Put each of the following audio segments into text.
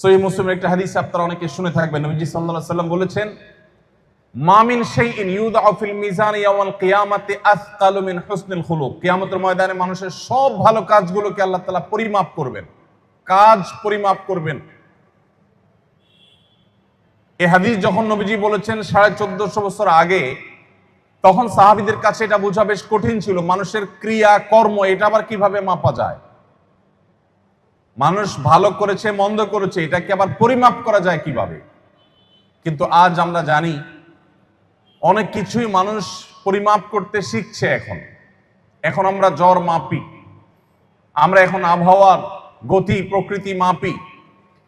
সহি মুসলিমের একটা হাদিস আপনারা অনেকে শুনে থাকবেন। নবীজি আলাইহি সাল্লাম বলেছেন মামিন শাইইন ইউদাউ ফিল মিজান ইয়াওমাল কিয়ামাতি আসকালু মিন হুসনিল খুলুক। কিয়ামতের ময়দানে মানুষের সব ভালো কাজগুলোকে আল্লাহ তাআলা পরিমাপ করবেন। কাজ পরিমাপ করবেন। এই হাদিস যখন নবীজি বলেছেন সাড়ে চোদ্দশো বছর আগে, তখন সাহাবিদের কাছে এটা বোঝা বেশ কঠিন ছিল। মানুষের ক্রিয়া কর্ম, এটা আবার কীভাবে মাপা যায়? মানুষ ভালো করেছে, মন্দ করেছে, এটাকে আবার পরিমাপ করা যায় কীভাবে? কিন্তু আজ আমরা জানি অনেক কিছুই মানুষ পরিমাপ করতে শিখছে এখন। এখন আমরা জ্বর মাপি, আমরা এখন আবহাওয়ার গতি, প্রকৃতি মাপি,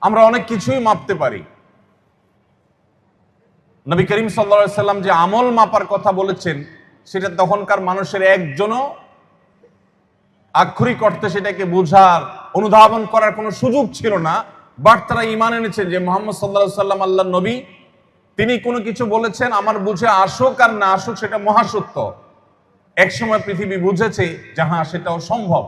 আমরা অনেক কিছুই মাপতে পারি। নবী করিম সাল্লা সাল্লাম যে আমল মাপার কথা বলেছেন, সেটা তখনকার মানুষের একজনও আক্ষরিক অর্থে সেটাকে বোঝার, অনুধাবন করার কোনো সুযোগ ছিল না বাট তারা ইমান এনেছেন যে মোহাম্মদ সাল্লাহ সাল্লাম আল্লাহ নবী। তিনি কোনো কিছু বলেছেন, আমার বুঝে আসুক আর না আসুক সেটা মহাসত্য। একসময় পৃথিবী বুঝেছে যাহা সেটাও সম্ভব।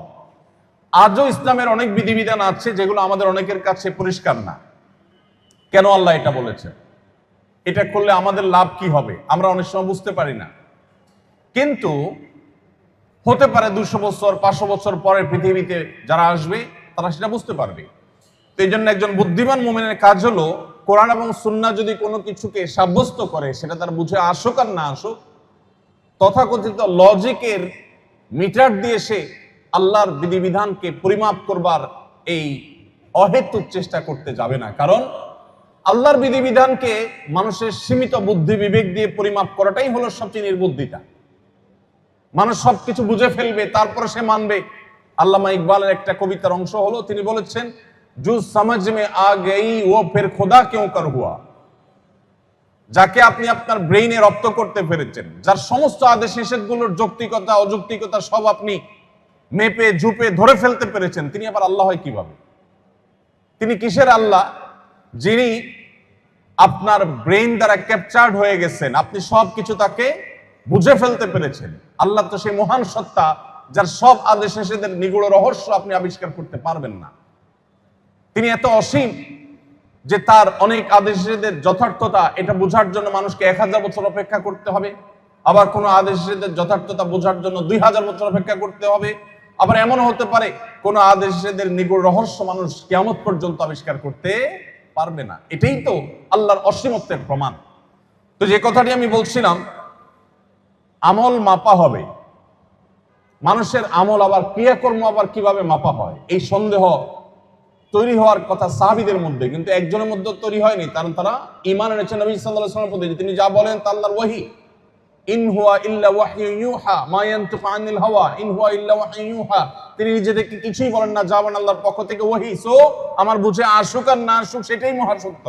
আজও ইসলামের অনেক বিধিবিধান আছে যেগুলো আমাদের অনেকের কাছে পরিষ্কার না। কেন আল্লাহ এটা বলেছে এটা করলে আমাদের লাভ কি হবে? আমরা অনেক সময় বুঝতে পারি না। কিন্তু হতে পারে দুশো বছর, পাঁচশো বছর পরে পৃথিবীতে যারা আসবে, তারা সেটা বুঝতে পারবে। তো এই জন্য একজন বুদ্ধিমান মোমেনের কাজ হলো কোরআন এবং সুন্না যদি কোনো কিছুকে সাব্যস্ত করে, সেটা তার বুঝে আসুক আর না আসুক, তথাকথিত লজিকের মিটার দিয়ে সে আল্লাহর বিধিবিধানকে পরিমাপ করবার এই অহেতুক চেষ্টা করতে যাবে না। কারণ আল্লাহর বিধিবিধানকে মানুষের সীমিত বুদ্ধি বিবেক দিয়ে পরিমাপ করাটাই হলো সবচেয়ে নির্বুদ্ধিতা। মানুষ সবকিছু বুঝে ফেলবে, তারপরে সে মানবে। আল্লামা ইকবালের একটা কবিতার অংশ হলো, তিনি বলেছেন জু সমাজ মে ও ফের খোদা কেউ কর যাকে আপনি আপনার ব্রেইনে রপ্ত করতে পেরেছেন যার সমস্ত আদেশ নিষেধগুলোর যৌক্তিকতা, অযৌক্তিকতা সব আপনি মেপে, ঝুপে ধরে ফেলতে পেরেছেন, তিনি আবার আল্লাহ হয় কীভাবে? তিনি কিসের আল্লাহ? যিনি আপনার ব্রেইন দ্বারা ক্যাপচার্ড হয়ে গেছেন। আপনি সব কিছু তাকে বুঝে ফেলতে পেরেছেন। আল্লাহ তো সেই মহান সত্তা যার সব আদেশ নিষেধের নিগুড় রহস্য আপনি আবিষ্কার করতে পারবেন না। তিনি এত অসীম যে তার অনেক আদেশ নিষেধের যথার্থতা এটা বোঝার জন্য মানুষকে এক হাজার বছর অপেক্ষা করতে হবে। আবার কোনো আদেশ নিষেধের যথার্থতা বোঝার জন্য দুই হাজার বছর অপেক্ষা করতে হবে। আবার এমনও হতে পারে, কোনো আদেশ নিষেধের নিগুড় রহস্য মানুষ কেমন পর্যন্ত আবিষ্কার করতে পারবে না। এটাই তো আল্লাহর অসীমত্বের প্রমাণ। তো যে কথাটি আমি বলছিলাম আমল মাপা হবে। মানুষের আমল আবার ক্রিয়াকর্ম আবার কীভাবে মাপা হয়? এই সন্দেহ তৈরি হওয়ার কথা সাহাবিদের মধ্যে, কিন্তু একজনের মধ্যে তৈরি হয়নি, কারণ তারা ইমান এনেছেন নবী আলাইহি প্রতি। তিনি যা বলেন তা আল্লাহর ওহী ইন হুয়া ইউহা মা ইয়ানতিকু আনিল হাওয়া। ইন হুয়া ইল্লা তিনি নিজে থেকে কিছুই বলেন না, যা বলেন আল্লাহর পক্ষ থেকে ওহী সো, আমার বুঝে আসুক আর না আসুক, সেটাই মহাসত্য।